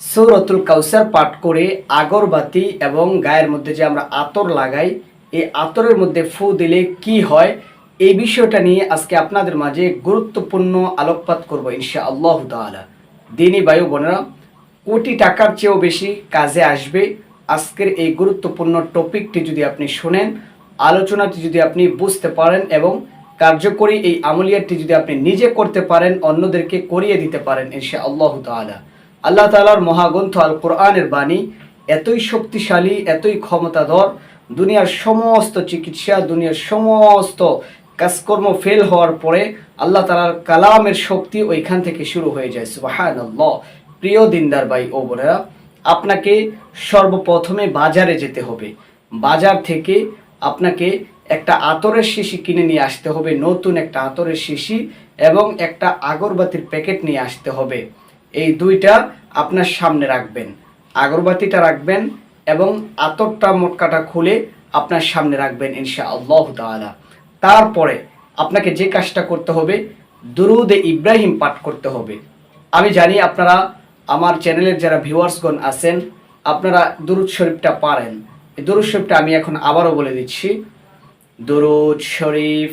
সৌরতুল কাউসার পাঠ করে আগরবাতি এবং গায়ের মধ্যে যে আমরা আতর লাগাই, এই আতরের মধ্যে ফু দিলে কি হয়? এই বিষয়টা নিয়ে আজকে আপনাদের মাঝে গুরুত্বপূর্ণ আলোকপাত করব ইনশা আল্লাহ তালা দিনী বায়ু বোনেরা, কোটি টাকার চেয়েও বেশি কাজে আসবে। আজকের এই গুরুত্বপূর্ণ টপিকটি যদি আপনি শোনেন, আলোচনাটি যদি আপনি বুঝতে পারেন এবং কার্যকরী এই আমলিয়াতটি যদি আপনি নিজে করতে পারেন, অন্যদেরকে করিয়ে দিতে পারেন ইনশা আল্লাহ তালা আল্লাহ তালার মহাগ্রন্থ আল কোরআনের বাণী, এতই শক্তিশালী, এতই ক্ষমতাধর, দুনিয়ার সমস্ত চিকিৎসা, দুনিয়ার সমস্ত কাজকর্ম ফেল হওয়ার পরে আল্লাহ তালার কালামের শক্তি ওইখান থেকে শুরু হয়ে যায়। সুবাহান প্রিয় দিনদার ভাই ও বোনেরা, আপনাকে সর্বপ্রথমে বাজারে যেতে হবে। বাজার থেকে আপনাকে একটা আতরের শিশি কিনে নিয়ে আসতে হবে, নতুন একটা আতরের শিশি এবং একটা আগরবাতির প্যাকেট নিয়ে আসতে হবে। এই দুইটা আপনার সামনে রাখবেন। আগরবাতিটা রাখবেন এবং আতরটা মোটকাটা খুলে আপনার সামনে রাখবেন ইনশা আল্লাহ তাআলা। তারপরে আপনাকে যে কাজটা করতে হবে, দুরুদে ইব্রাহিম পাঠ করতে হবে। আমি জানি আপনারা আমার চ্যানেলের যারা ভিউয়ার্সগণ আছেন, আপনারা দুরুদ শরীফটা পারেন। এই দুরুদ শরীফটা আমি এখন আবারও বলে দিচ্ছি। দুরুদ শরীফ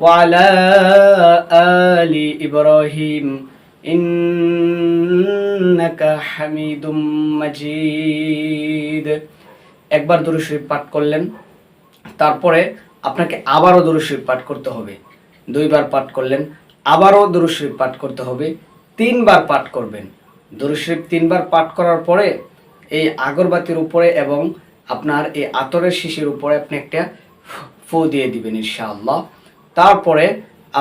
وعلى آل إبراهيم إنك حميد مجيد একবার দরুদ শরীফ পাঠ করলেন তারপরে আপনাকে আবারও দরুদ শরীফ পাঠ করতে হবে দুইবার পাঠ করলেন আবারও দরুদ শরীফ পাঠ করতে হবে তিনবার পাঠ করবেন দরুদ শরীফ তিনবার পাঠ করার পরে এই আগরবাতির উপরে এবং আপনার এই আতরের শিশির উপরে আপনি একটা ফু দিয়ে দিবেন ইনশাআল্লাহ তারপরে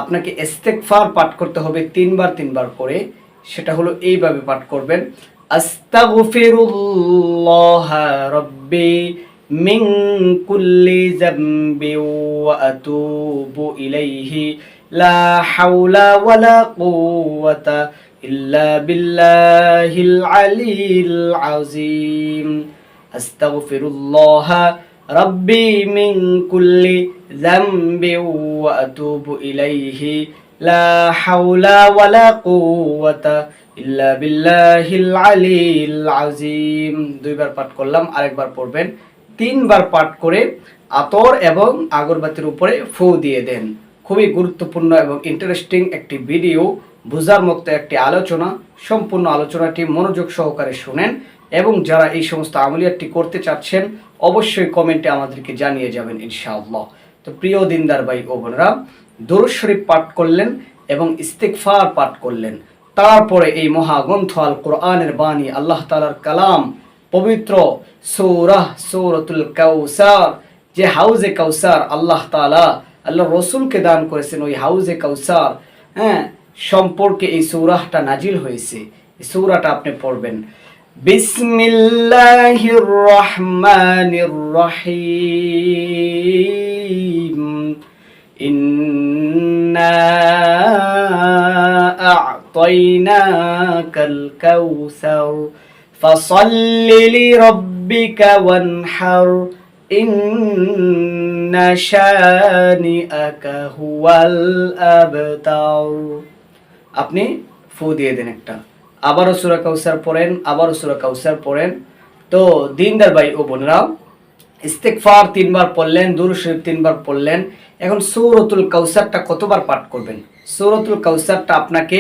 আপনাকে ইস্তেগফার পাঠ করতে হবে তিনবার তিনবার করে, সেটা হলো এইভাবে পাঠ করবেন, আস্তাগফিরুল্লাহ রব্বি মিন কুল্লি যামবি ওয়া আতুবু ইলাইহি, লা হাওলা ওয়ালা কুওয়াতা ইল্লা বিল্লাহিল আলিল আযীম। আস্তাগফিরুল্লাহ ربي من كل ذنب وأتوب إليه لا حول ولا قوة إلا بالله العلي العظيم দুইবার পাঠ করলাম, আরেকবার পড়বেন। তিনবার পাঠ করে আতর এবং আগরবাতির উপরে ফু দিয়ে দেন। খুবই গুরুত্বপূর্ণ এবং ইন্টারেস্টিং একটি ভিডিও বুঝার মতো একটি আলোচনা। সম্পূর্ণ আলোচনাটি মনোযোগ সহকারে শুনেন। এবং যারা এই সমস্ত আমলিয়াতটি করতে চাচ্ছেন, অবশ্যই কমেন্টে আমাদেরকে জানিয়ে যাবেন ইনশাআল্লাহ। তো প্রিয় দিনদার ভাই ও বোনেরা, দরুদ শরীফ পাঠ করলেন এবং ইস্তেকফার পাঠ করলেন। তারপরে এই মহাগ্রন্থ আল কোরআনের বাণী, আল্লাহ তালার কালাম, পবিত্র সৌরাহ সৌরতুল কাউসার, যে হাউজে কাউসার আল্লাহ তালা আল্লাহ রসুলকে দান করেছেন, ওই হাউজে কাউসার হ্যাঁ সম্পর্কে এই সৌরাহটা নাজিল হয়েছে। এই সৌরাটা আপনি পড়বেন। بسم الله الرحمن الرحيم إنا أعطيناك الكوثر فصل لربك وانحر إن شانئك هو الأبتر আপনি ফু দিয়ে দেন একটা আবারও সুরা কাউসার পড়েন, আবারও সুরা কাউসার পড়েন। তো দিনদার ভাই ও বোনরা ইস্তেকফার তিনবার পড়লেন দুরু শরীফ তিনবার পড়লেন। এখন সৌরতুল কাউসারটা কতবার পাঠ করবেন? সৌরতুল কাউসারটা আপনাকে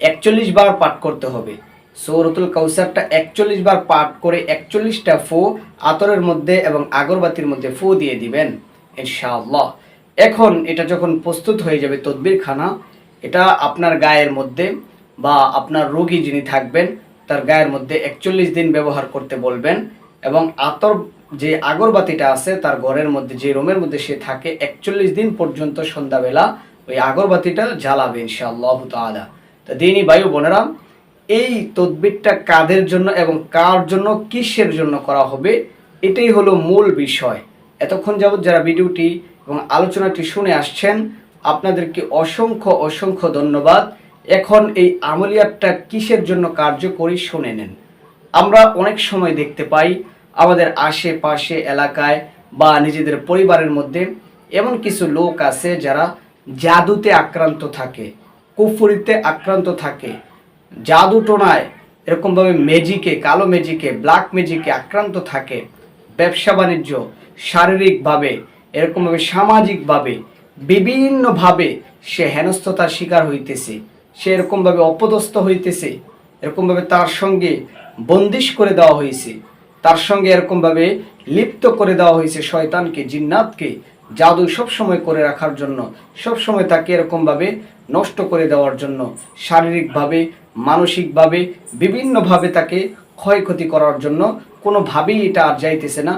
একচল্লিশ বার পাঠ করতে হবে। সৌরতুল কাউসারটা একচল্লিশ বার পাঠ করে একচল্লিশটা ফু আতরের মধ্যে এবং আগরবাতির মধ্যে ফু দিয়ে দিবেন, ইনশাআল্লাহ। এখন এটা যখন প্রস্তুত হয়ে যাবে তদবির খানা এটা আপনার গায়ের মধ্যে। বা আপনার রোগী যিনি থাকবেন, তার গায়ের মধ্যে একচল্লিশ দিন ব্যবহার করতে বলবেন এবং আতর যে আগরবাতিটা আছে, তার ঘরের মধ্যে যে রুমের মধ্যে সে থাকে, একচল্লিশ দিন পর্যন্ত সন্ধ্যাবেলা ওই আগরবাতিটা জ্বালাবে ইনশাআল্লাহ তালা তো দিনই বায়ু বোনেরা, এই তদবিরটা কাদের জন্য এবং কার জন্য, কিসের জন্য করা হবে, এটাই হলো মূল বিষয়। এতক্ষণ যাবৎ যারা ভিডিওটি এবং আলোচনাটি শুনে আসছেন, আপনাদেরকে অসংখ্য অসংখ্য ধন্যবাদ। এখন এই আমলিয়াতটা কিসের জন্য কার্যকরী শুনে নেন। আমরা অনেক সময় দেখতে পাই আমাদের আশেপাশে এলাকায় বা নিজেদের পরিবারের মধ্যে এমন কিছু লোক আছে যারা জাদুতে আক্রান্ত থাকে, কুফুরিতে আক্রান্ত থাকে। জাদু টোনায় এরকমভাবে মেজিকে কালো মেজিকে ব্ল্যাক মেজিকে আক্রান্ত থাকে। ব্যবসা বাণিজ্য, শারীরিকভাবে, এরকমভাবে সামাজিকভাবে, বিভিন্নভাবে সে হেনস্থতার শিকার হইতেছে। সে এরকমভাবে অপদস্থ হইতেছে, এরকমভাবে তার সঙ্গে বন্দিশ করে দেওয়া হয়েছে তার সঙ্গে এরকমভাবে লিপ্ত করে দেওয়া হয়েছে শয়তানকে, জিন্নাতকে, জাদু সবসময় করে রাখার জন্য, সবসময় তাকে এরকমভাবে নষ্ট করে দেওয়ার জন্য, শারীরিকভাবে, মানসিকভাবে, বিভিন্নভাবে তাকে ক্ষয়ক্ষতি করার জন্য কোনোভাবেই এটা আর যাইতেছে না,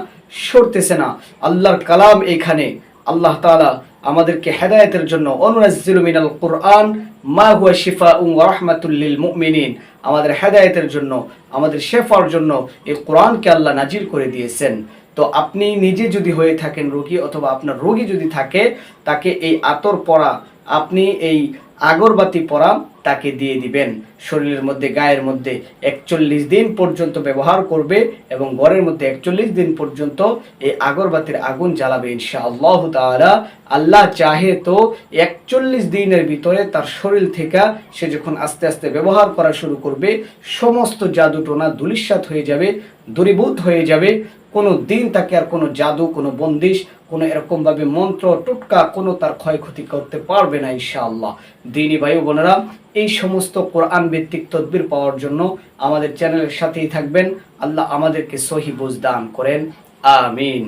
সরতেছে না। আল্লাহর কালাম এখানে, আল্লাহ তাআলা আমাদেরকে হেদায়তের জন্য অনুনাজিল মিনাল কোরআন, মা হুয়া শিফা উম রহমাতুল্লিল মুমিনিন। আমাদের হেদায়তের জন্য, আমাদের শেফার জন্য এই কোরআনকে আল্লাহ নাজির করে দিয়েছেন। তো আপনি নিজে যদি হয়ে থাকেন রোগী অথবা আপনার রোগী যদি থাকে, তাকে এই আতর পড়া আপনি এই আগরবাতি পরা তাকে দিয়ে দিবেন। শরীরের মধ্যে, গায়ের মধ্যে একচল্লিশ দিন পর্যন্ত ব্যবহার করবে এবং ঘরের মধ্যে একচল্লিশ দিন পর্যন্ত এই আগরবাতির আগুন জ্বালাবে ইনশা আল্লাহ তাআলা। আল্লাহ চাহে তো একচল্লিশ দিনের ভিতরে তার শরীর থেকে সে যখন আস্তে আস্তে ব্যবহার করা শুরু করবে, সমস্ত জাদু টোনা দুলিশ্বাত হয়ে যাবে, দূরীভূত হয়ে যাবে। কোনো দিন তাকে আর কোনো জাদু, কোনো বন্দিশ, কোনো এরকমভাবে মন্ত্র, টুটকা, কোনো তার ক্ষয়ক্ষতি করতে পারবে না ইনশাআল্লাহ। দিনী ভাই বোনেরা, এই সমস্ত কোরআন ভিত্তিক তদবির পাওয়ার জন্য আমাদের চ্যানেলের সাথেই থাকবেন। আল্লাহ আমাদেরকে সহি বুঝ দান করেন। আমিন।